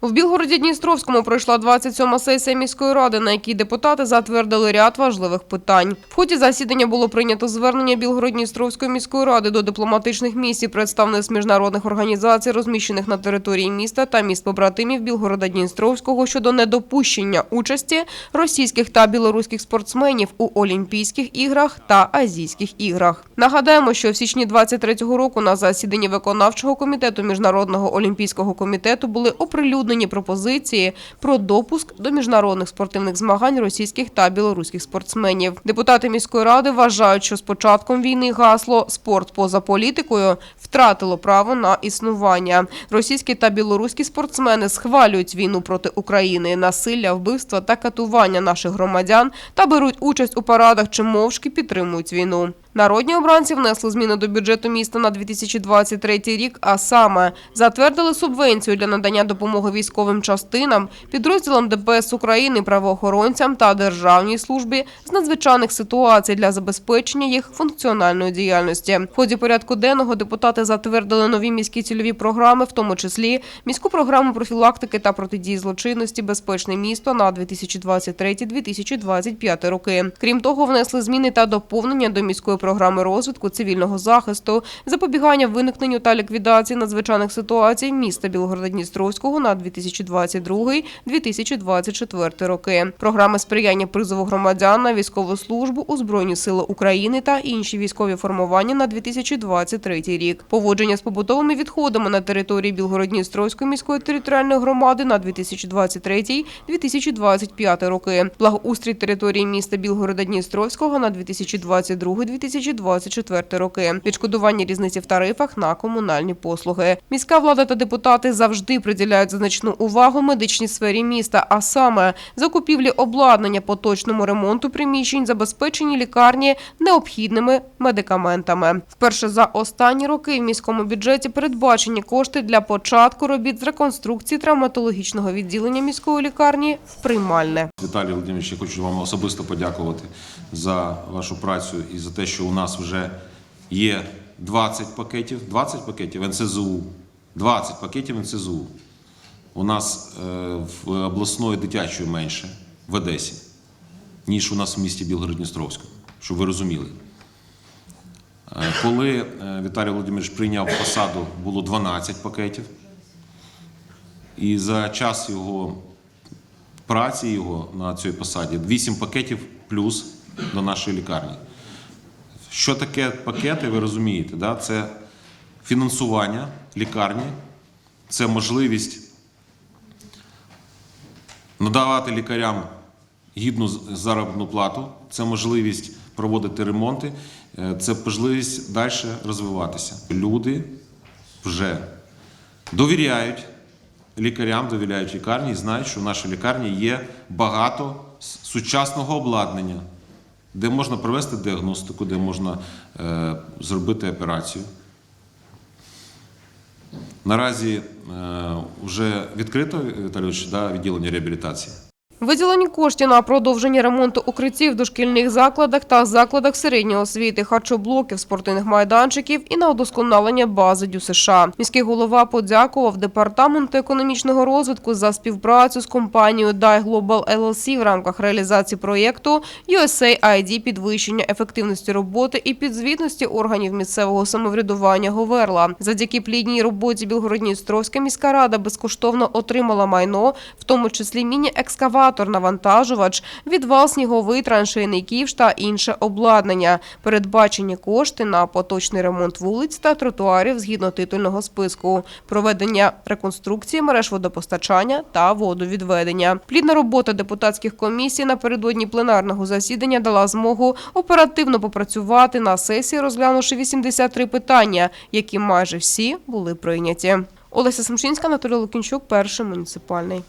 В Білгороді Дністровському пройшла 27-ма сесія міської ради, на якій депутати затвердили ряд важливих питань. В ході засідання було прийнято звернення Білгород-Дністровської міської ради до дипломатичних місій, представництв міжнародних організацій, розміщених на території міста та міст побратимів Білгорода Дністровського щодо недопущення участі російських та білоруських спортсменів у Олімпійських іграх та Азійських іграх. Нагадаємо, що в січні 23-го року на засіданні виконавчого комітету Міжнародного олімпійського комітету були оприлюднені пропозиції про допуск до міжнародних спортивних змагань російських та білоруських спортсменів. Депутати міської ради вважають, що з початком війни гасло Спорт поза політикою втратило право на існування. Російські та білоруські спортсмени схвалюють війну проти України, насилля, вбивства та катування наших громадян та беруть участь у парадах чи мовчки підтримують війну. Народні обранці внесли зміни до бюджету міста на 2023 рік, а саме затвердили субвенцію для надання допомоги військовим частинам, підрозділам ДПС України, правоохоронцям та державній службі з надзвичайних ситуацій для забезпечення їх функціональної діяльності. В ході порядку денного депутати затвердили нові міські цільові програми, в тому числі міську програму профілактики та протидії злочинності Безпечне місто на 2023-2025 роки. Крім того, внесли зміни та доповнення до міської програми розвитку цивільного захисту, запобігання виникненню та ліквідації надзвичайних ситуацій міста Білгорода-Дністровського на 2022-2024 роки. Програми сприяння призову громадян на військову службу у Збройні Сили України та інші військові формування на 2023 рік. Поводження з побутовими відходами на території Білгород-Дністровської міської територіальної громади на 2023-2025 роки. Благоустрій території міста Білгорода-Дністровського на 2022-2024 роки. Відшкодування різниці в тарифах на комунальні послуги. Міська влада та депутати завжди приділяють значну увагу медичній сфері міста, а саме закупівлі обладнання поточному ремонту приміщень, забезпеченні лікарні необхідними медикаментами. Вперше за останні роки в міському бюджеті передбачені кошти для початку робіт з реконструкції травматологічного відділення міської лікарні в приймальне. Віталій Володимирович, я хочу вам особисто подякувати за вашу працю і за те, що у нас вже є 20 пакетів, 20 пакетів НСЗУ, 20 пакетів НСЗУ. У нас е, в обласної дитячої менше в Одесі, ніж у нас в місті Білгород-Дністровському, щоб ви розуміли. Е, Коли е, Віталій Володимирович прийняв посаду, було 12 пакетів. І за час його праці його на цій посаді 8 пакетів плюс до нашої лікарні. Що таке пакети, ви розумієте? Да? Це фінансування лікарні, це можливість надавати лікарям гідну заробітну плату, це можливість проводити ремонти, е, це можливість далі розвиватися. Люди вже довіряють лікарям, довіряють лікарні і знають, що в нашій лікарні є багато сучасного обладнання, де можна провести діагностику, де можна е, зробити операцію. Наразі е, вже відкрито Віталійович, да, відділення реабілітації. Виділені кошти на продовження ремонту укриттів в дошкільних закладах та закладах середньої освіти, харчоблоків, спортивних майданчиків і на удосконалення бази ДЮСШ. Міський голова подякував департаменту економічного розвитку за співпрацю з компанією Dai Global LLC в рамках реалізації проєкту USAID підвищення ефективності роботи і підзвітності органів місцевого самоврядування Говерла. Завдяки плідній роботі Білгородністровська міська рада безкоштовно отримала майно, в тому числі навантажувач, відвал сніговий, траншейний та інше обладнання. Передбачені кошти на поточний ремонт вулиць та тротуарів згідно титульного списку, проведення реконструкції мереж водопостачання та водовідведення. Плідна робота депутатських комісій напередодні пленарного засідання дала змогу оперативно попрацювати на сесії, розглянувши 83 питання, які майже всі були прийняті. Олеся Семчинська, Анатолій Лукінчук, перший муніципальний.